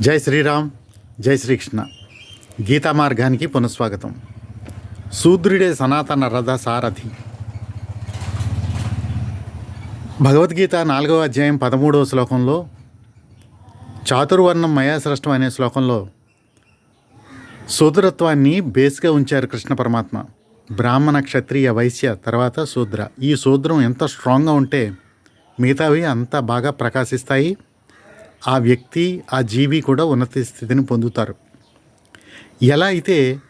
జై శ్రీరామ్ జై శ్రీకృష్ణ. గీతా మార్గానికి పునఃస్వాగతం. శూద్రుడే సనాతన రథ సారథి. భగవద్గీత నాలుగవ అధ్యాయం పదమూడవ శ్లోకంలో చాతుర్వర్ణం మయాశ్రష్టం అనే శ్లోకంలో శూద్రత్వాన్ని బేస్గా ఉంచారు కృష్ణ పరమాత్మ. బ్రాహ్మణ క్షత్రియ వైశ్య తర్వాత శూద్ర. ఈ శూద్రం ఎంత స్ట్రాంగ్గా ఉంటే మిగతావి అంత బాగా ప్రకాశిస్తాయి. ఆ వ్యక్తి ఆ జీవి కూడా ఉన్నత స్థితిని పొందుతారు. ఎలా అయితే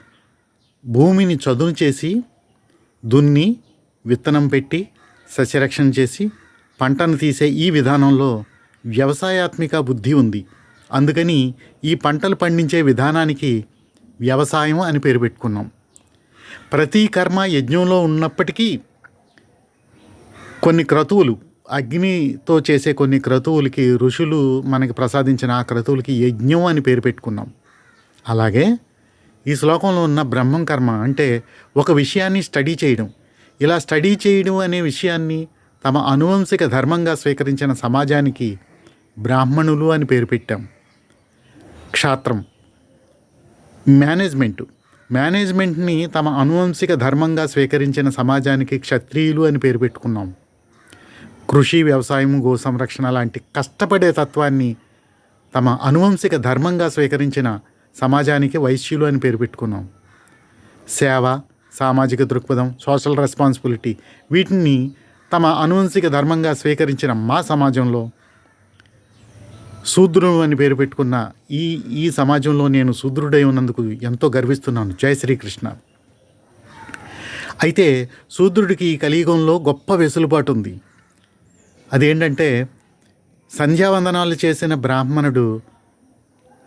భూమిని చదును చేసి దున్ని విత్తనం పెట్టి సస్యరక్షణ చేసి పంటను తీసే ఈ విధానంలో వ్యవసాయాత్మిక బుద్ధి ఉంది. అందుకని ఈ పంటలు పండించే విధానానికి వ్యవసాయం అని పేరు పెట్టుకున్నాం. ప్రతి కర్మ యజ్ఞంలో ఉన్నప్పటికీ కొన్ని క్రతువులు అగ్నితో చేసే కొన్ని క్రతువులకి ఋషులు మనకి ప్రసాదించిన ఆ క్రతువులకి యజ్ఞం అని పేరు పెట్టుకున్నాం. అలాగే ఈ శ్లోకంలో ఉన్న బ్రహ్మం కర్మ అంటే ఒక విషయాన్ని స్టడీ చేయడం. ఇలా స్టడీ చేయడం అనే విషయాన్ని తమ అనువంశిక ధర్మంగా స్వీకరించిన సమాజానికి బ్రాహ్మణులు అని పేరు పెట్టాం. క్షాత్రం. మేనేజ్మెంటు. మేనేజ్మెంట్ని తమ అనువంశిక ధర్మంగా స్వీకరించిన సమాజానికి క్షత్రియులు అని పేరు పెట్టుకున్నాం. కృషి వ్యవసాయం గో సంరక్షణ లాంటి కష్టపడే తత్వాన్ని తమ అనువంశిక ధర్మంగా స్వీకరించిన సమాజానికి వైశ్యులు అని పేరు పెట్టుకున్నాం. సేవ సామాజిక దృక్పథం సోషల్ రెస్పాన్సిబిలిటీ వీటిని తమ అనువంశిక ధర్మంగా స్వీకరించిన మా సమాజంలో శూద్రుడు అని పేరు పెట్టుకున్న ఈ ఈ సమాజంలో నేను శూద్రుడై ఉన్నందుకు ఎంతో గర్విస్తున్నాను. జై శ్రీకృష్ణ. అయితే శూద్రుడికి ఈ కలియుగంలో గొప్ప వెసులుబాటు ఉంది. అదేంటంటే సంధ్యావందనాలు చేసిన బ్రాహ్మణుడు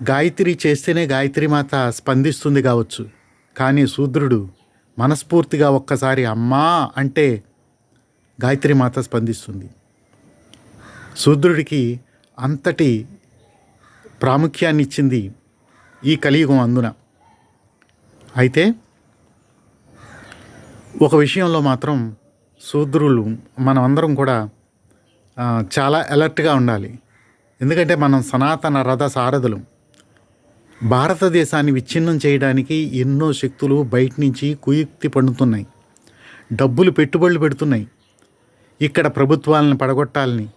గాయత్రి చేస్తేనే గాయత్రి మాత స్పందిస్తుంది కావచ్చు. కానీ శూద్రుడు మనస్ఫూర్తిగా ఒక్కసారి అమ్మా అంటే గాయత్రి మాత స్పందిస్తుంది. శూద్రుడికి అంతటి ప్రాముఖ్యాన్ని ఇచ్చింది ఈ కలియుగం అందున. అయితే ఒక విషయంలో మాత్రం శూద్రులు మనమందరం కూడా చాలా అలర్ట్గా ఉండాలి. ఎందుకంటే మనం సనాతన రథ సారథులు. భారతదేశాన్ని విచ్ఛిన్నం చేయడానికి ఎన్నో శక్తులు బయట నుంచి కుయుక్తి పండుతున్నాయి. డబ్బులు పెట్టుబడులు పెడుతున్నాయి. ఇక్కడ ప్రభుత్వాలను పడగొట్టాలని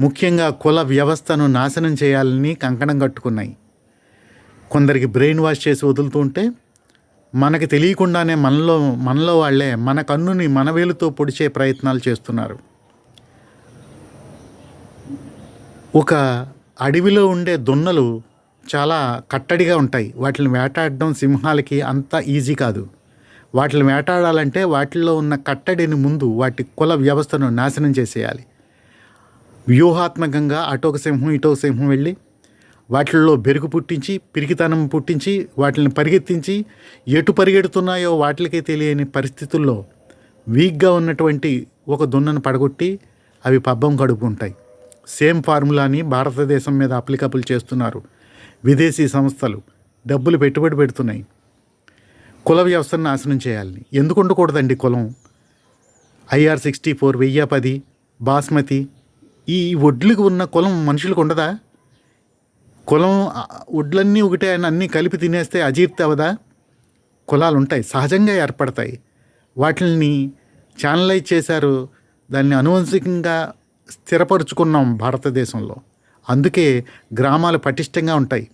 ముఖ్యంగా కుల వ్యవస్థను నాశనం చేయాలని కంకణం కట్టుకున్నాయి. కొందరికి బ్రెయిన్ వాష్ చేసి వదులుతుంటే మనకి తెలియకుండానే మనలో మనలో వాళ్ళే మన కన్నుని మన వేలుతో పొడిచే ప్రయత్నాలు చేస్తున్నారు. ఒక అడవిలో ఉండే దున్నలు చాలా కట్టడిగా ఉంటాయి. వాటిని వేటాడడం సింహాలకి అంత ఈజీ కాదు. వాటిని వేటాడాలంటే వాటిల్లో ఉన్న కట్టడిని ముందు వాటి కుల వ్యవస్థను నాశనం చేసేయాలి. వ్యూహాత్మకంగా అటోక సింహం ఇటోక సింహం వెళ్ళి వాటిల్లో బెరుకు పుట్టించి పిరికితనం పుట్టించి వాటిని పరిగెత్తించి ఎటు పరిగెడుతున్నాయో వాటికే తెలియని పరిస్థితుల్లో వీక్గా ఉన్నటువంటి ఒక దున్నను పడగొట్టి అవి పబ్బం కడుపుకుంటాయి. సేమ్ ఫార్ములాని భారతదేశం మీద అప్లికబుల్ చేస్తున్నారు. విదేశీ సంస్థలు డబ్బులు పెట్టుబడి పెడుతున్నాయి. కుల వ్యవస్థను నాశనం చేయాలని. ఎందుకు ఉండకూడదండి కులం? ఐఆర్ సిక్స్టీ ఫోర్ వెయ్యి పది బాస్మతి ఈ వడ్లకు ఉన్న కులం మనుషులకు ఉండదా? కులం వడ్లన్నీ ఒకటే అని అన్నీ కలిపి తినేస్తే అజీర్తి అవదా కులాలు ఉంటాయి సహజంగా ఏర్పడతాయి. వాటిని ఛానలైజ్ చేశారు. దాన్ని అనువంశికంగా స్థిరపరుచుకున్నాం భారతదేశంలో. అందుకే గ్రామాలు పటిష్టంగా ఉంటాయి.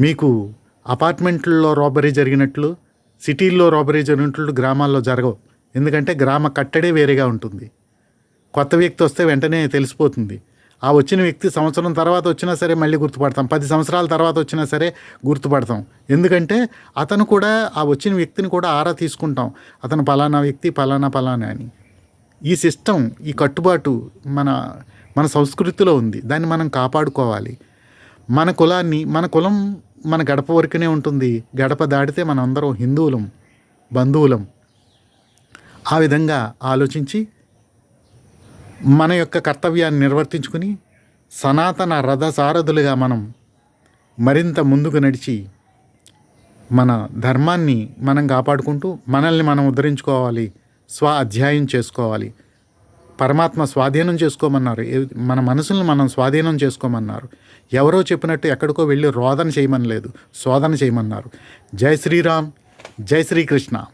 మీకు అపార్ట్మెంట్లలో రాబరీ జరిగినట్లు సిటీల్లో రాబరీ జరిగినట్లు గ్రామాల్లో జరగవు. ఎందుకంటే గ్రామ కట్టడే వేరేగా ఉంటుంది. కొత్త వ్యక్తి వస్తే వెంటనే తెలిసిపోతుంది. ఆ వచ్చిన వ్యక్తి సంవత్సరం తర్వాత వచ్చినా సరే మళ్ళీ గుర్తుపడతాం. పది సంవత్సరాల తర్వాత వచ్చినా సరే గుర్తుపడతాం. ఎందుకంటే అతను కూడా ఆ వచ్చిన వ్యక్తిని కూడా ఆరా తీసుకుంటాం. అతను పలానా వ్యక్తి పలానా పలానా అని. ఈ సిస్టమ్ ఈ కట్టుబాటు మన మన సంస్కృతిలో ఉంది. దాన్ని మనం కాపాడుకోవాలి. మన కులాన్ని మన కులం మన గడప వరకునే ఉంటుంది. గడప దాటితే మనం అందరం హిందువులం బంధువులం. ఆ విధంగా ఆలోచించి మన యొక్క కర్తవ్యాన్ని నిర్వర్తించుకుని సనాతన రథ సారథులుగా మనం మరింత ముందుకు నడిచి మన ధర్మాన్ని మనం కాపాడుకుంటూ మనల్ని మనం ఉద్ధరించుకోవాలి. స్వ అధ్యాయం చేసుకోవాలి. పరమాత్మ స్వాధీనం చేసుకోమన్నారు. మన మనసులను మనం స్వాధీనం చేసుకోమన్నారు. ఎవరో చెప్పినట్టు ఎక్కడికో వెళ్ళి రోదన చేయమని లేదు శోధన చేయమన్నారు. జై శ్రీరామ్ జై శ్రీకృష్ణ.